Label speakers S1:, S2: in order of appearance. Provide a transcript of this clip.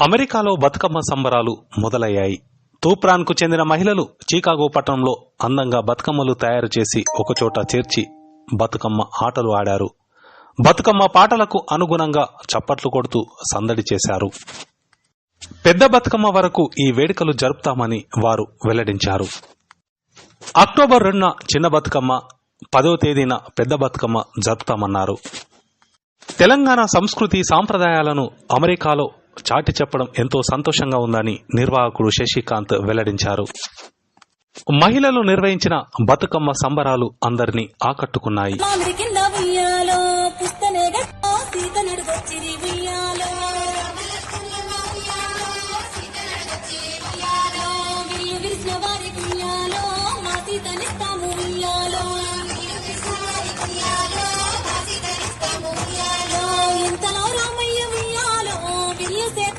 S1: అమెరికాలో బతుకమ్మ సంబరాలు మొదలయ్యాయి. తూప్రాన్కు చెందిన మహిళలు చికాగో పట్టణంలో అందంగా బతుకమ్మలు తయారు చేసి ఒకచోట చేర్చి బతుకమ్మ ఆటలు ఆడారు. బతుకమ్మ పాటలకు అనుగుణంగా చప్పట్లు కొడుతూ సందడి చేశారు. పెద్ద బతుకమ్మ వరకు ఈ వేడుకలు జరుపుతామని వారు వెల్లడించారు. అక్టోబర్ రెండున చిన్న బతుకమ్మ పదవ తేదీన పెద్ద బతుకమ్మ జరుపుతామన్నారు. తెలంగాణ సంస్కృతి సాంప్రదాయాలను అమెరికాలో చాటి చెప్పడం ఎంతో సంతోషంగా ఉందని నిర్వాహకుడు శశికాంత్ వెల్లడించారు. మహిళలు నిర్వహించిన బతుకమ్మ సంబరాలు అందరినీ ఆకట్టుకున్నాయి.
S2: మామిడి